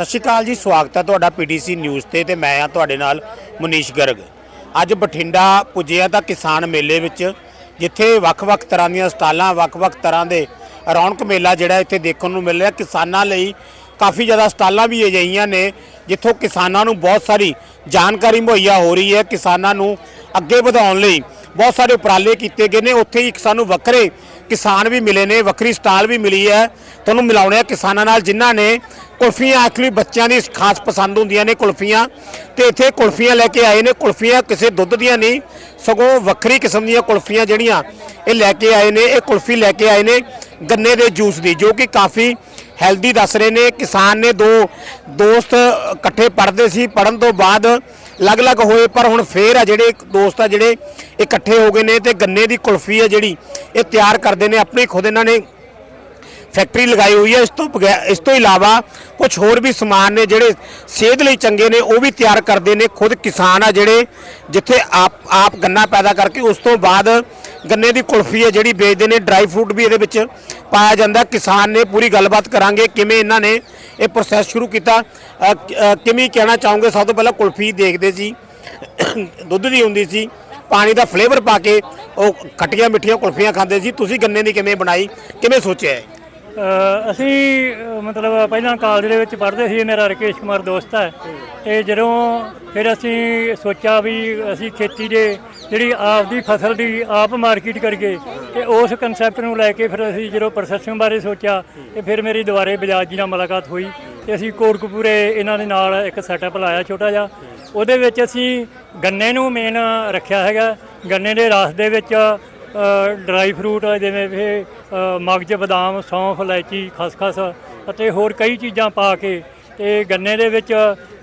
ਸਤਿ ਸ਼੍ਰੀ ਅਕਾਲ ਜੀ, ਸਵਾਗਤ ਹੈ ਤੁਹਾਡਾ ਪੀਡੀਸੀ ਨਿਊਜ਼ ਤੇ ਤੇ ਮੈਂ ਆ ਤੁਹਾਡੇ ਨਾਲ ਮਨੀਸ਼ ਗਰਗ। ਅੱਜ ਬਠਿੰਡਾ ਪੁੱਜਿਆ ਤਾਂ ਕਿਸਾਨ ਮੇਲੇ ਵਿੱਚ, ਜਿੱਥੇ ਵੱਖ-ਵੱਖ ਤਰ੍ਹਾਂ ਦੀਆਂ ਸਟਾਲਾਂ, ਵੱਖ-ਵੱਖ ਤਰ੍ਹਾਂ ਦੇ ਰੌਣਕ ਮੇਲਾ ਜਿਹੜਾ ਇੱਥੇ ਦੇਖਣ ਨੂੰ ਮਿਲ ਰਿਹਾ। ਕਿਸਾਨਾਂ ਲਈ ਕਾਫੀ ਜ਼ਿਆਦਾ ਸਟਾਲਾਂ ਵੀ ਅਜਿਹੀਆਂ ਨੇ, ਜਿੱਥੋਂ ਕਿਸਾਨਾਂ ਨੂੰ ਬਹੁਤ ਸਾਰੀ ਜਾਣਕਾਰੀ ਮੁਹੱਈਆ ਹੋ ਰਹੀ ਹੈ। ਕਿਸਾਨਾਂ ਨੂੰ ਅੱਗੇ ਵਧਾਉਣ ਲਈ ਬਹੁਤ ਸਾਰੇ ਉਪਰਾਲੇ ਕੀਤੇ ਗਏ ਨੇ। ਉੱਥੇ ਹੀ ਸਾਨੂੰ ਵੱਖਰੇ ਕਿਸਾਨ ਵੀ ਮਿਲੇ ਨੇ, ਵੱਖਰੀ ਸਟਾਲ ਵੀ ਮਿਲੀ ਹੈ। ਤੁਹਾਨੂੰ ਮਿਲਾਉਣੇ ਆ ਕਿਸਾਨਾਂ ਨਾਲ, ਜਿਨ੍ਹਾਂ ਨੇ ਕੁਲਫੀਆਂ, ਐਕਚੁਅਲੀ ਬੱਚਿਆਂ ਦੀ ਖਾਸ ਪਸੰਦ ਹੁੰਦੀਆਂ ਨੇ ਕੁਲਫੀਆਂ। ਤੇ ਇੱਥੇ ਕੁਲਫੀਆਂ ਲੈ ਕੇ ਆਏ ਨੇ, ਕੁਲਫੀਆਂ ਕਿਸੇ ਦੁੱਧ ਦੀਆਂ ਨਹੀਂ, ਸਗੋਂ ਵੱਖਰੀ ਕਿਸਮ ਦੀਆਂ ਕੁਲਫੀਆਂ ਜਿਹੜੀਆਂ ਇਹ ਲੈ ਕੇ ਆਏ ਨੇ, ਇਹ ਕੁਲਫੀ ਲੈ ਕੇ ਆਏ ਨੇ ਗੰਨੇ ਦੇ ਜੂਸ ਦੀ, ਜੋ ਕਿ ਕਾਫੀ ਹੈਲਦੀ ਦੱਸ ਰਹੇ ਨੇ। ਕਿਸਾਨ ਨੇ ਦੋ ਦੋਸਤ ਇਕੱਠੇ ਪੜ੍ਹਦੇ ਸੀ ਪੜਨ ਤੋਂ ਬਾਅਦ ਅਲੱਗ-ਅਲੱਗ ਹੋਏ, ਪਰ ਹੁਣ ਫੇਰ ਆ ਜਿਹੜੇ ਦੋਸਤ ਆ ਜਿਹੜੇ ਇਕੱਠੇ ਹੋ ਗਏ ਨੇ ਤੇ ਗੰਨੇ ਦੀ ਕੁਲਫੀ ਆ ਜਿਹੜੀ, ਇਹ ਤਿਆਰ ਕਰਦੇ ਨੇ, ਆਪਣੀ ਖੁਦ ਇਹਨਾਂ ਨੇ ਫੈਕਟਰੀ ਲਗਾਈ ਹੋਈ ਹੈ। ਇਸ ਤੋਂ ਬਗੈਰ ਇਸ ਤੋਂ ਇਲਾਵਾ ਕੁਝ ਹੋਰ ਵੀ ਸਮਾਨ ਨੇ ਜਿਹੜੇ ਸਿਹਤ ਲਈ ਚੰਗੇ ਨੇ, ਉਹ ਵੀ ਤਿਆਰ ਕਰਦੇ ਨੇ। ਖੁਦ ਕਿਸਾਨ ਆ ਜਿਹੜੇ ਜਿੱਥੇ ਆਪ ਆਪ ਗੰਨਾ ਪੈਦਾ ਕਰਕੇ ਉਸ ਤੋਂ ਬਾਅਦ ਗੰਨੇ ਦੀ ਕੁਲਫੀ ਹੈ ਜਿਹੜੀ ਵੇਚਦੇ ਨੇ। ਡਰਾਈ ਫਰੂਟ ਵੀ ਇਹਦੇ ਵਿੱਚ ਪਾਇਆ ਜਾਂਦਾ। ਕਿਸਾਨ ਨੇ ਪੂਰੀ ਗੱਲਬਾਤ ਕਰਾਂਗੇ ਕਿਵੇਂ ਇਹਨਾਂ ਨੇ ਇਹ ਪ੍ਰੋਸੈਸ ਸ਼ੁਰੂ ਕੀਤਾ। ਕਿਵੇਂ ਕਹਿਣਾ ਚਾਹੋਗੇ? ਸਭ ਤੋਂ ਪਹਿਲਾਂ ਕੁਲਫੀ ਦੇਖਦੇ ਸੀ। ਦੁੱਧ ਦੀ ਹੁੰਦੀ ਸੀ। ਪਾਣੀ ਦਾ ਫਲੇਵਰ ਪਾ ਕੇ ਉਹ ਖੱਟੀਆਂ ਮਿੱਠੀਆਂ ਕੁਲਫੀਆਂ ਖਾਂਦੇ ਸੀ। ਤੁਸੀਂ ਗੰਨੇ ਦੀ ਕਿਵੇਂ ਬਣਾਈ? ਕਿਵੇਂ ਸੋਚਿਆ ਹੈ ਅਸੀਂ ਮਤਲਬ ਪਹਿਲਾਂ ਕਾਲਜ ਦੇ ਵਿੱਚ ਪੜ੍ਹਦੇ ਸੀ, ਮੇਰਾ ਰਕੇਸ਼ ਕੁਮਾਰ ਦੋਸਤ ਹੈ। ਤੇ ਜਦੋਂ ਫਿਰ ਅਸੀਂ ਸੋਚਿਆ ਵੀ ਅਸੀਂ ਖੇਤੀ ਦੇ ਜਿਹੜੀ ਆਪ ਦੀ ਫਸਲ ਦੀ ਆਪ ਮਾਰਕੀਟ ਕਰਕੇ ਤੇ ਉਸ ਕਨਸੈਪਟ ਨੂੰ ਲੈ ਕੇ ਫਿਰ ਅਸੀਂ ਜਦੋਂ ਪ੍ਰੋਸੈਸਿੰਗ ਬਾਰੇ ਸੋਚਿਆ, ਤੇ ਫਿਰ ਮੇਰੀ ਦੁਬਾਰੇ ਬਜਾਜ ਜੀ ਨਾਲ ਮੁਲਾਕਾਤ ਹੋਈ। ਤੇ ਅਸੀਂ ਕੋਟਕਪੂਰੇ ਇਹਨਾਂ ਦੇ ਨਾਲ ਇੱਕ ਸੈਟਅਪ ਲਾਇਆ ਛੋਟਾ ਜਿਹਾ। ਉਹਦੇ ਵਿੱਚ ਅਸੀਂ ਗੰਨੇ ਨੂੰ ਮੇਨ ਰੱਖਿਆ ਹੈਗਾ। ਗੰਨੇ ਦੇ ਰਸ ਦੇ ਵਿੱਚ ਡਰਾਈ ਫਰੂਟ ਜਿਵੇਂ ਇਹ ਮਗਜ ਬਦਾਮ, ਸੌਂਫ, ਇਲਾਇਚੀ, ਖਸਖਸ ਅਤੇ ਹੋਰ ਕਈ ਚੀਜ਼ਾਂ ਪਾ ਕੇ ਤੇ ਗੰਨੇ ਦੇ ਵਿੱਚ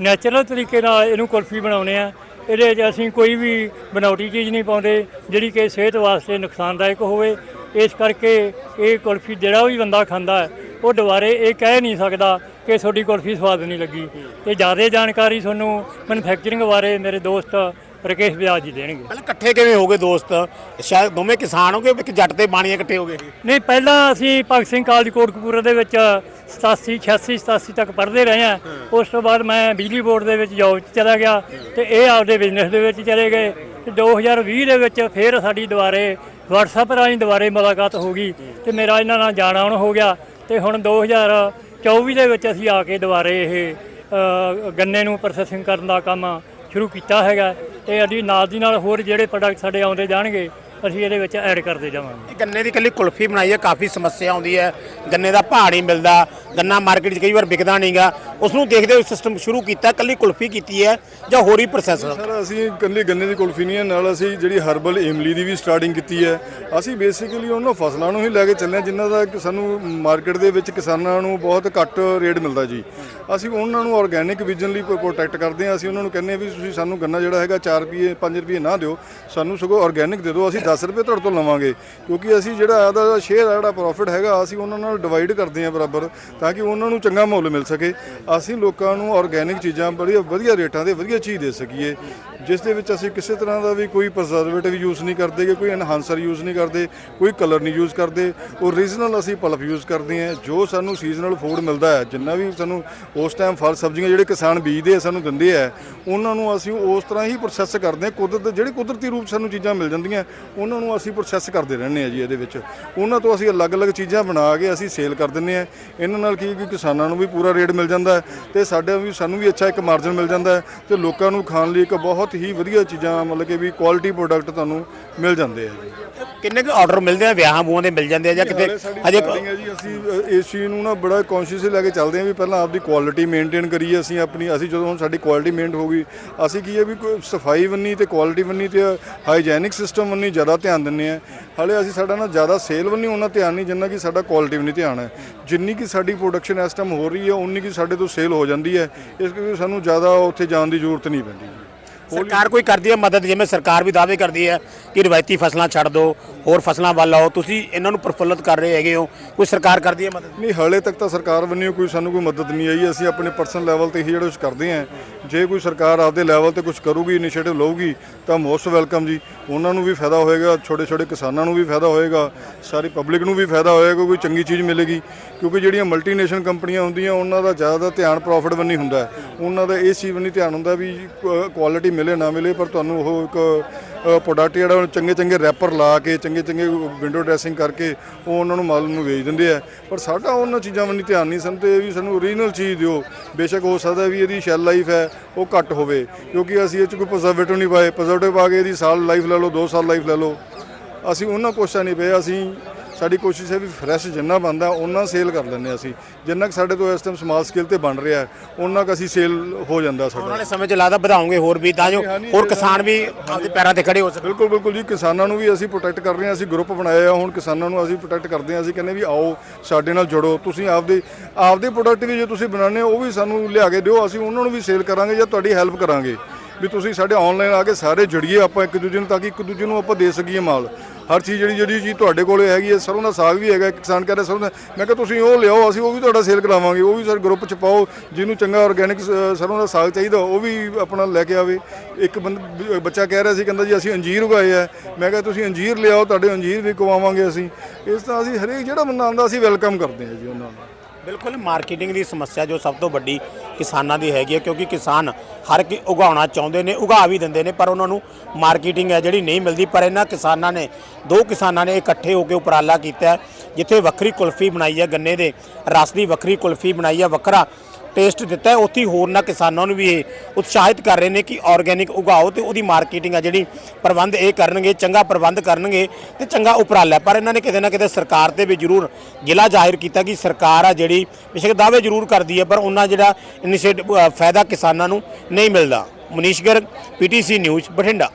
ਨੈਚੁਰਲ ਤਰੀਕੇ ਨਾਲ ਇਹਨੂੰ ਕੁਲਫੀ ਬਣਾਉਨੇ ਆ। ਇਹਦੇ 'ਚ ਅਸੀਂ ਕੋਈ ਵੀ ਬਣਾਉਟੀ ਚੀਜ਼ ਨਹੀਂ ਪਾਉਂਦੇ, ਜਿਹੜੀ ਕਿ ਸਿਹਤ ਵਾਸਤੇ ਨੁਕਸਾਨਦਾਇਕ ਹੋਵੇ। ਇਸ ਕਰਕੇ ਇਹ ਕੁਲਫੀ ਜਿਹੜਾ ਵੀ ਬੰਦਾ ਖਾਂਦਾ ਹੈ, ਉਹ ਦੁਬਾਰੇ ਇਹ ਕਹਿ ਨਹੀਂ ਸਕਦਾ ਕਿ ਤੁਹਾਡੀ ਕੁਲਫੀ ਸਵਾਦ ਨਹੀਂ ਲੱਗੀ। ਤੇ ਜ਼ਿਆਦਾ ਜਾਣਕਾਰੀ ਤੁਹਾਨੂੰ ਮੈਨੂਫੈਕਚਰਿੰਗ ਬਾਰੇ ਮੇਰੇ ਦੋਸਤ ਰਕੇਸ਼ ਬਿਆਜ ਜੀ ਦੇਣਗੇ। ਪਹਿਲਾਂ ਇਕੱਠੇ ਕਿਵੇਂ ਹੋ ਗਏ ਦੋਸਤ? ਸ਼ਾਇਦ ਦੋਵੇਂ ਕਿਸਾਨ ਹੋਗੇ ਇੱਕ ਜੱਟ ਤੇ ਬਾਣੀਆਂ ਇਕੱਠੇ ਹੋ ਗਏ। ਸੀ ਨਹੀਂ ਪਹਿਲਾਂ ਅਸੀਂ ਭਗਤ ਸਿੰਘ ਕਾਲਜ ਕੋਟਕਪੂਰਾ ਦੇ ਵਿੱਚ 87 86 87 ਤੱਕ ਪੜ੍ਹਦੇ ਰਹੇ ਹਾਂ। ਉਸ ਤੋਂ ਬਾਅਦ ਮੈਂ ਬਿਜਲੀ ਬੋਰਡ ਦੇ ਵਿੱਚ ਜੌਬ 'ਚ ਚਲਾ ਗਿਆ ਤੇ ਇਹ ਆਪਦੇ ਬਿਜ਼ਨਸ ਦੇ ਵਿੱਚ ਚਲੇ ਗਏ। ਤੇ 2020 ਦੇ ਵਿੱਚ ਫਿਰ ਸਾਡੀ ਦੁਬਾਰੇ WhatsApp ਰਾਹੀਂ ਦੁਬਾਰੇ ਮੁਲਾਕਾਤ ਹੋ ਗਈ ਤੇ ਮੇਰਾ ਇਹਨਾਂ ਨਾਲ ਜਾਣਾ ਆਉਣ ਹੋ ਗਿਆ। ਤੇ ਹੁਣ 2024 ਦੇ ਵਿੱਚ ਅਸੀਂ ਆ ਕੇ ਦੁਬਾਰੇ ਇਹ ਗੰਨੇ ਨੂੰ ਪ੍ਰੋਸੈਸਿੰਗ ਕਰਨ ਦਾ ਕੰਮ ਸ਼ੁਰੂ ਕੀਤਾ ਹੈਗਾ। ਤੇ ਅਸੀਂ ਨਾਲ ਦੀ ਨਾਲ ਹੋਰ ਜਿਹੜੇ ਪ੍ਰੋਡਕਟ ਸਾਡੇ ਆਉਂਦੇ ਜਾਣਗੇ ਅਸੀਂ ਇਹਦੇ ਵਿੱਚ ਐਡ ਕਰਦੇ ਜਾਵਾਂਗੇ। ਗੰਨੇ ਦੀ ਇਕੱਲੀ ਕੁਲਫੀ ਬਣਾਈ ਹੈ ਕਾਫੀ ਸਮੱਸਿਆ ਆਉਂਦੀ ਹੈ। ਗੰਨੇ ਦਾ ਭਾਅ ਨਹੀਂ ਮਿਲਦਾ ਗੰਨਾ ਮਾਰਕੀਟ 'ਚ ਕਈ ਵਾਰ ਵਿਕਦਾ ਨਹੀਂਗਾ ਉਸ ਨੂੰ ਦੇਖਦੇ ਹੋਏ ਸਿਸਟਮ ਸ਼ੁਰੂ ਕੀਤਾ ਇਕੱਲੀ ਕੁਲਫੀ ਕੀਤੀ ਹੈ ਜਾਂ ਹੋਰ ਹੀ ਪ੍ਰੋਸੈਸ ਸਰ ਅਸੀਂ ਇਕੱਲੀ ਗੰਨੇ ਦੀ ਕੁਲਫੀ ਨਹੀਂ ਹੈ ਨਾਲ ਅਸੀਂ ਜਿਹੜੀ ਹਰਬਲ ਇਮਲੀ ਦੀ ਵੀ ਸਟਾਰਟਿੰਗ ਕੀਤੀ ਹੈ। ਅਸੀਂ ਬੇਸਿਕਲੀ ਉਹਨਾਂ ਫਸਲਾਂ ਨੂੰ ਹੀ ਲੈ ਕੇ ਚੱਲੇ ਹਾਂ ਜਿਨ੍ਹਾਂ ਦਾ ਸਾਨੂੰ ਮਾਰਕੀਟ ਦੇ ਵਿੱਚ ਕਿਸਾਨਾਂ ਨੂੰ ਬਹੁਤ ਘੱਟ ਰੇਟ ਮਿਲਦਾ ਜੀ। ਅਸੀਂ ਉਹਨਾਂ ਨੂੰ ਆਰਗੇਨਿਕ ਬੀਜਣ ਲਈ ਪ੍ਰੋਟੈਕਟ ਕਰਦੇ ਹਾਂ। ਅਸੀਂ ਉਹਨਾਂ ਨੂੰ ਕਹਿੰਦੇ ਹਾਂ ਵੀ ਤੁਸੀਂ ਸਾਨੂੰ ਗੰਨਾ ਜਿਹੜਾ ਹੈਗਾ 4 ਰੁਪਏ 5 ਰੁਪਏ ਨਾ ਦਿਓ। ਸਾਨੂੰ ਸਗੋਂ ਆਰਗੇਨਿਕ ਦੇ ਦਿਓ। ਅਸੀਂ 10 ਰੁਪਏ ਤੁਹਾਡੇ ਤੋਂ ਲਵਾਂਗੇ ਕਿਉਂਕਿ ਅਸੀਂ ਜਿਹੜਾ ਇਹਦਾ ਸ਼ੇਅਰ ਆ ਜਿਹੜਾ ਪ੍ਰੋਫਿਟ ਹੈਗਾ ਅਸੀਂ ਉਹਨਾਂ ਨਾਲ ਡਿਵਾਈਡ ਕਰਦੇ ਹਾਂ ਬਰਾਬਰ ਤਾਂ ਕਿ ਉਹਨਾਂ ਨੂੰ ਚੰਗਾ ਮੁੱਲ ਮਿਲ ਸਕੇ। ਅਸੀਂ ਲੋਕਾਂ ਨੂੰ ਆਰਗੇਨਿਕ ਚੀਜ਼ਾਂ ਬੜੀ ਵਧੀਆ ਰੇਟਾਂ ਤੇ ਵਧੀਆ ਚੀਜ਼ ਦੇ ਸਕੀਏ ਜਿਸ ਦੇ ਵਿੱਚ ਅਸੀਂ ਕਿਸੇ ਤਰ੍ਹਾਂ ਦਾ ਵੀ ਕੋਈ ਪ੍ਰਜ਼ਰਵੇਟਿਵ ਯੂਜ਼ ਨਹੀਂ ਕਰਦੇ ਗੇ, ਕੋਈ ਐਨਹਾਂਸਰ ਯੂਜ਼ ਨਹੀਂ ਕਰਦੇ ਕੋਈ ਕਲਰ ਨਹੀਂ ਯੂਜ਼ ਕਰਦੇ। ਓਰੀਜਨਲ ਅਸੀਂ ਪਲਪ ਯੂਜ਼ ਕਰਦੇ ਹਾਂ ਜੋ ਸਾਨੂੰ ਸੀਜ਼ਨਲ ਫੂਡ ਮਿਲਦਾ ਹੈ ਜਿੰਨਾ ਵੀ ਸਾਨੂੰ ਉਸ ਟਾਈਮ ਫਲ ਸਬਜ਼ੀਆਂ ਜਿਹੜੇ ਕਿਸਾਨ ਬੀਜਦੇ ਆ ਸਾਨੂੰ ਦਿੰਦੇ ਆ ਉਹਨਾਂ ਨੂੰ ਅਸੀਂ ਉਸ ਤਰ੍ਹਾਂ ਹੀ ਪ੍ਰੋਸੈਸ ਕਰਦੇ ਹਾਂ ਕੁਦਰਤ ਜਿਹੜੇ ਕੁਦਰਤੀ ਰੂਪ ਸਾਨੂੰ ਚੀਜ਼ਾਂ ਮਿਲ ਜਾਂਦੀਆਂ ਉਹਨਾਂ ਨੂੰ ਅਸੀਂ ਪ੍ਰੋਸੈਸ ਕਰਦੇ ਰਹਿੰਦੇ ਆ ਜੀ ਇਹਦੇ ਵਿੱਚ। ਉਹਨਾਂ ਤੋਂ ਅਸੀਂ ਅਲੱਗ-ਅਲੱਗ ਚੀਜ਼ਾਂ ਬਣਾ ਕੇ ਅਸੀਂ ਸੇਲ ਕਰ ਦਿੰਦੇ ਆ ਇਹਨਾਂ ਨਾਲ ਕੀ ਕਿ ਕਿਸਾਨਾਂ ਨੂੰ ਵੀ ਪੂਰਾ ਰੇਟ ਮਿਲ ਜਾਂਦਾ ਤੇ ਸਾਡੇ ਵੀ ਸਾਨੂੰ ਵੀ ਅੱਛਾ ਇੱਕ ਮਾਰਜਨ ਮਿਲ ਜਾਂਦਾ ਤੇ ਲੋਕਾਂ ਨੂੰ ਖਾਣ ਲਈ ਇੱਕ ਬਹੁਤ ਹੀ ਵਧੀਆ ਚੀਜ਼ਾਂ ਮਤਲਬ ਕਿ ਵੀ ਕੁਆਲਿਟੀ ਪ੍ਰੋਡਕਟ ਤੁਹਾਨੂੰ ਮਿਲ ਜਾਂਦੇ ਆ ਜੀ। ਕਿੰਨੇ ਕੁ ਆਰਡਰ ਮਿਲਦੇ ਆ? ਵਿਆਹਾਂ ਬੂਹਾਂ ਦੇ ਮਿਲ ਜਾਂਦੇ ਆ ਜਾਂ ਕਿਤੇ ਹਜੇ ਜੀ ਅਸੀਂ ਇਸ ਚੀਜ਼ ਨੂੰ ਨਾ ਬੜਾ ਕੌਨਸ਼ੀਅਸਲੀ ਲੈ ਕੇ ਚੱਲਦੇ ਹਾਂ ਵੀ ਪਹਿਲਾਂ ਆਪਦੀ ਕੁਆਲਿਟੀ ਮੇਨਟੇਨ ਕਰੀਏ ਅਸੀਂ ਆਪਣੀ ਅਸੀਂ ਜਦੋਂ ਹੁਣ ਸਾਡੀ ਕੁਆਲਿਟੀ ਮੇਨਟ ਹੋ ਗਈ ਅਸੀਂ ਕੀ ਹੈ ਵੀ ਕੋਈ ਸਫ਼ਾਈ ਵੰਨੀ ਤੇ ਕੁਆਲਿਟੀ ਵੰਨੀ ਤੇ ਹਾਈਜੈਨਿਕ ਸਿਸਟਮ ਵੰਨੀ ਜ਼ਿਆਦਾ ਧਿਆਨ ਦਿੰਨੇ ਆ ਹਾਲੇ ਅਸੀਂ ਸਾਡਾ ਨਾ ਜ਼ਿਆਦਾ ਸੇਲ ਵੰਨੀ ਉਹਨਾਂ ਧਿਆਨ ਨਹੀਂ, ਜਿੰਨਾ ਕਿ ਸਾਡਾ ਕੁਆਲਿਟੀ ਨਹੀਂ ਧਿਆਨ ਹੈ। ਜਿੰਨੀ ਕਿ ਸਾਡੀ ਪ੍ਰੋਡਕਸ਼ਨ ਇਸ ਟਾਈਮ ਹੋ ਰਹੀ ਹੈ ਉਨੀ ਕਿ ਸਾਡੇ ਤੋਂ ਸੇਲ ਹੋ ਜਾਂਦੀ ਹੈ। ਇਸ ਕਰਕੇ ਸਾਨੂੰ ਜ਼ਿਆਦਾ ਉੱਥੇ ਜਾਣ ਦੀ ਜ਼ਰੂਰਤ ਨਹੀਂ ਪੈਂਦੀ। ਸਰਕਾਰ ਕੋਈ ਕਰਦੀ ਹੈ ਮਦਦ? ਜਿਵੇਂ ਸਰਕਾਰ ਵੀ ਦਾਅਵੇ ਕਰਦੀ ਹੈ ਕਿ ਰਵਾਇਤੀ ਫਸਲਾਂ ਛੱਡ ਦਿਓ, ਹੋਰ ਫਸਲਾਂ ਵੱਲ ਆਓ। ਤੁਸੀਂ ਇਹਨਾਂ ਨੂੰ ਪ੍ਰਫੁੱਲਤ ਕਰ ਰਹੇ ਹੈਗੇ ਹੋ। ਕੋਈ ਸਰਕਾਰ ਕਰਦੀ ਹੈ ਮਦਦ? ਨਹੀਂ, ਹਾਲੇ ਤੱਕ ਤਾਂ ਸਰਕਾਰ ਵੱਲੋਂ ਕੋਈ ਸਾਨੂੰ ਕੋਈ ਮਦਦ ਨਹੀਂ ਆਈ। ਅਸੀਂ ਆਪਣੇ ਪਰਸਨਲ ਲੈਵਲ ਤੇ ਹੀ ਜਿਹੜਾ ਕੁਛ ਕਰਦੇ ਹਾਂ। ਜੇ ਕੋਈ ਸਰਕਾਰ ਆਪਦੇ ਲੈਵਲ ਤੇ ਕੁਝ ਕਰੂਗੀ ਇਨੀਸ਼ੀਏਟਿਵ ਲਊਗੀ, ਤਾਂ ਮੋਸਟ ਵੈਲਕਮ ਜੀ। ਉਹਨਾਂ ਨੂੰ ਵੀ ਫਾਇਦਾ ਹੋਏਗਾ ਛੋਟੇ ਛੋਟੇ ਕਿਸਾਨਾਂ ਨੂੰ ਵੀ ਫਾਇਦਾ ਹੋਏਗਾ, ਸਾਰੀ ਪਬਲਿਕ ਨੂੰ ਵੀ ਫਾਇਦਾ ਹੋਏਗਾ, ਕੋਈ ਚੰਗੀ ਚੀਜ਼ ਮਿਲੇਗੀ। ਕਿਉਂਕਿ ਜਿਹੜੀਆਂ ਮਲਟੀਨੈਸ਼ਨਲ ਕੰਪਨੀਆਂ ਹੁੰਦੀਆਂ, ਉਹਨਾਂ ਦਾ ਜ਼ਿਆਦਾ ਧਿਆਨ ਪ੍ਰੋਫਿਟ ਵੱਲ ਨਹੀਂ ਹੁੰਦਾ। ਉਹਨਾਂ ਦਾ ਇਸ ਚੀਜ਼ ਵੱਲ ਨਹੀਂ ਧਿਆਨ ਹੁੰਦਾ ਵੀ ਕੁਆਲਿਟੀ ਮਿਲੇ, ਨਾ ਮਿਲੇ, ਪਰ ਤੁਹਾਨੂੰ ਉਹ ਇੱਕ ਪ੍ਰੋਡਕਟ ਜਿਹੜਾ ਉਹ ਚੰਗੇ ਚੰਗੇ ਰੈਪਰ ਲਾ ਕੇ, ਚੰਗੇ ਚੰਗੇ ਵਿੰਡੋ ਡਰੈਸਿੰਗ ਕਰਕੇ ਉਹ ਉਹਨਾਂ ਨੂੰ ਮਾਲ ਨੂੰ ਵੇਚ ਦਿੰਦੇ ਆ। ਪਰ ਸਾਡਾ ਉਹਨਾਂ ਚੀਜ਼ਾਂ ਵੱਲ ਧਿਆਨ ਨਹੀਂ, ਸਾਨੂੰ ਤੇ ਇਹ ਵੀ ਸਾਨੂੰ ਓਰੀਜਨਲ ਚੀਜ਼ ਦਿਓ। ਬੇਸ਼ੱਕ ਹੋ ਸਕਦਾ ਵੀ ਇਹਦੀ ਸ਼ੈਲ ਲਾਈਫ ਹੈ, ਉਹ ਘੱਟ ਹੋਵੇ, ਕਿਉਂਕਿ ਅਸੀਂ ਇਹ ਚ ਕੋਈ ਪ੍ਰਜ਼ਰਵੇਟਿਵ ਨਹੀਂ ਪਾਏ। ਪ੍ਰਜ਼ਰਵੇਟਿਵ ਪਾ ਕੇ ਇਹਦੀ ਸਾਲ ਲਾਈਫ ਲੈ ਲਓ 2 ਸਾਲ ਲਾਈਫ ਲੈ ਲਓ। ਅਸੀਂ ਉਹਨਾਂ ਕੋਸ਼ਿਸ਼ਾਂ ਨਹੀਂ ਪਏ, ਅਸੀਂ ਸਾਡੀ ਕੋਸ਼ਿਸ਼ ਹੈ ਵੀ ਫਰੈਸ਼ ਜਿੰਨਾ ਬਣਦਾ ਉਹਨਾਂ ਸੇਲ ਕਰ ਲੈਂਦੇ ਅਸੀਂ। ਜਿੰਨਾ ਕਿ ਸਾਡੇ ਤੋਂ ਇਸ ਟਾਈਮ ਸਮਾਲ ਸਕੇਲ ਤੇ ਬਣ ਰਿਹਾ ਹੈ ਉਹਨਾਂ ਕ ਅਸੀਂ ਸੇਲ ਹੋ ਜਾਂਦਾ ਆਉਣ ਸਾਡਾ ਵਾਲੇ ਸਮੇਂ 'ਚ ਲੱਗਦਾ ਵਧਾਓਗੇ ਹੋਰ ਵੀ ਤਾਂ ਜੋ ਹੋਰ ਕਿਸਾਨ ਵੀ ਆਪਦੇ ਪੈਰਾਂ ਤੇ ਖੜੇ ਹੋ ਸਕਣ। ਬਿਲਕੁਲ ਬਿਲਕੁਲ ਜੀ ਕਿਸਾਨਾਂ ਨੂੰ ਵੀ ਅਸੀਂ ਪ੍ਰੋਟੈਕਟ ਕਰ ਰਹੇ ਹਾਂ ਅਸੀਂ ਗਰੁੱਪ ਬਣਾਏ ਆ ਹੁਣ ਕਿਸਾਨਾਂ ਨੂੰ ਅਸੀਂ ਪ੍ਰੋਟੈਕਟ ਕਰਦੇ ਹਾਂ ਅਸੀਂ ਕਹਿੰਦੇ ਵੀ ਆਓ ਸਾਡੇ ਨਾਲ ਜੁੜੋ। ਤੁਸੀਂ ਆਪਦੇ ਆਪਦੇ ਪ੍ਰੋਡਕਟ ਵੀ ਜੇ ਤੁਸੀਂ ਬਣਾਉਂਦੇ ਹੋ ਉਹ ਵੀ ਸਾਨੂੰ ਲਿਆ ਕੇ ਦਿਓ ਅਸੀਂ ਉਹਨਾਂ ਨੂੰ ਵੀ ਸੇਲ ਕਰਾਂਗੇ ਜਾਂ ਤੁਹਾਡੀ ਹੈਲਪ ਕਰਾਂਗੇ। ਵੀ ਤੁਸੀਂ ਸਾਡੇ ਆਨਲਾਈਨ ਆ ਕੇ ਸਾਰੇ ਜੁੜੀਏ ਆਪਾਂ ਇੱਕ ਦੂਜੇ ਨੂੰ ਤਾਂ ਕਿ ਇੱਕ ਦੂਜੇ ਨੂੰ ਆਪਾਂ ਦੇ ਸਕੀਏ ਮਾਲ। ਹਰ ਚੀਜ਼ ਜਿਹੜੀ ਜਿਹੜੀ ਚੀਜ਼ ਤੁਹਾਡੇ ਕੋਲੇ ਹੈਗੀ ਹੈ, ਸਰੋਂ ਦਾ ਸਾਗ ਵੀ ਹੈਗਾ ਕਿਸਾਨ ਕਹਿ ਰਿਹਾ ਸਰੋਂ ਦਾ ਮੈਂ ਕਿਹਾ, ਤੁਸੀਂ ਉਹ ਲਿਆਓ, ਅਸੀਂ ਉਹ ਵੀ ਤੁਹਾਡਾ ਸੇਲ ਕਰਾਵਾਂਗੇ, ਉਹ ਵੀ ਸਰ ਗਰੁੱਪ ਚ ਪਾਓ, ਜਿਹਨੂੰ ਚੰਗਾ ਆਰਗੈਨਿਕ ਸਰੋਂ ਦਾ ਸਾਗ ਚਾਹੀਦਾ, ਉਹ ਵੀ ਆਪਣਾ ਲੈ ਕੇ ਆਵੇ। ਇੱਕ ਬੰਦ- ਬੱਚਾ ਕਹਿ ਰਿਹਾ ਸੀ, ਕਹਿੰਦਾ ਜੀ, ਅਸੀਂ ਅੰਜੀਰ ਉਗਾਏ ਆ ਮੈਂ ਕਿਹਾ, ਤੁਸੀਂ ਅੰਜੀਰ ਲਿਆਓ, ਤੁਹਾਡੇ ਅੰਜੀਰ ਵੀ ਕਵਾਵਾਂਗੇ ਅਸੀਂ। ਇਸ ਤਰ੍ਹਾਂ ਅਸੀਂ ਹਰੇਕ ਜਿਹੜਾ ਬੰਦਾ ਆਉਂਦਾ, ਅਸੀਂ ਵੈਲਕਮ ਕਰਦੇ ਹਾਂ ਜੀ ਉਹਨਾਂ ਨੂੰ। ਬਿਲਕੁਲ ਮਾਰਕੀਟਿੰਗ ਦੀ ਸਮੱਸਿਆ ਜੋ ਸਭ ਤੋਂ ਵੱਡੀ ਕਿਸਾਨਾਂ ਦੀ ਹੈਗੀ ਹੈ ਕਿਉਂਕਿ ਕਿਸਾਨ ਹਰ ਕੀ ਉਗਾਉਣਾ ਚਾਹੁੰਦੇ ਨੇ, ਉਗਾ ਵੀ ਦਿੰਦੇ ਨੇ, ਪਰ ਉਹਨਾਂ ਨੂੰ ਮਾਰਕੀਟਿੰਗ ਹੈ ਜਿਹੜੀ ਨਹੀਂ ਮਿਲਦੀ। ਪਰ ਇਹਨਾਂ ਕਿਸਾਨਾਂ ਨੇ, ਦੋ ਕਿਸਾਨਾਂ ਨੇ ਇਕੱਠੇ ਹੋ ਕੇ ਉਪਰਾਲਾ ਕੀਤਾ ਜਿੱਥੇ ਵੱਖਰੀ ਕੁਲਫੀ ਬਣਾਈ ਹੈ, ਗੰਨੇ ਦੇ ਰਸ ਦੀ ਵੱਖਰੀ ਕੁਲਫੀ ਬਣਾਈ ਹੈ, ਵੱਖਰਾ ਟੇਸਟ ਦਿੱਤਾ ਹੈ। ਉੱਥੇ ਹੋਰਨਾਂ ਕਿਸਾਨਾਂ ਨੂੰ ਵੀ ਇਹ ਉਤਸ਼ਾਹਿਤ ਕਰ ਰਹੇ ਨੇ ਕਿ ਆਰਗੇਨਿਕ ਉਗਾਓ ਤੇ ਉਹਦੀ ਮਾਰਕੀਟਿੰਗ ਆ ਜਿਹੜੀ ਪ੍ਰਬੰਧ ਇਹ ਕਰਨਗੇ, ਚੰਗਾ ਪ੍ਰਬੰਧ ਕਰਨਗੇ ਤੇ ਚੰਗਾ ਉਪਰਾਲਾ ਪਰ ਇਹਨਾਂ ਨੇ ਕਿਤੇ ਨਾ ਕਿਤੇ ਸਰਕਾਰ ਤੇ ਵੀ ਜ਼ਰੂਰ ਜ਼ਿਲ੍ਹਾ ਜ਼ਾਹਿਰ ਕੀਤਾ ਕਿ ਸਰਕਾਰ ਆ ਜਿਹੜੀ ਬੇਸ਼ੱਕ ਦਾਅਵੇ ਜ਼ਰੂਰ ਕਰਦੀ ਹੈ, ਪਰ ਉਹਨਾਂ ਜਿਹੜਾ ਇਨੀਸ਼ੀਏਟਿਵ ਫਾਇਦਾ ਕਿਸਾਨਾਂ ਨੂੰ ਨਹੀਂ ਮਿਲਦਾ। Manish Garg PTC news, Bathinda.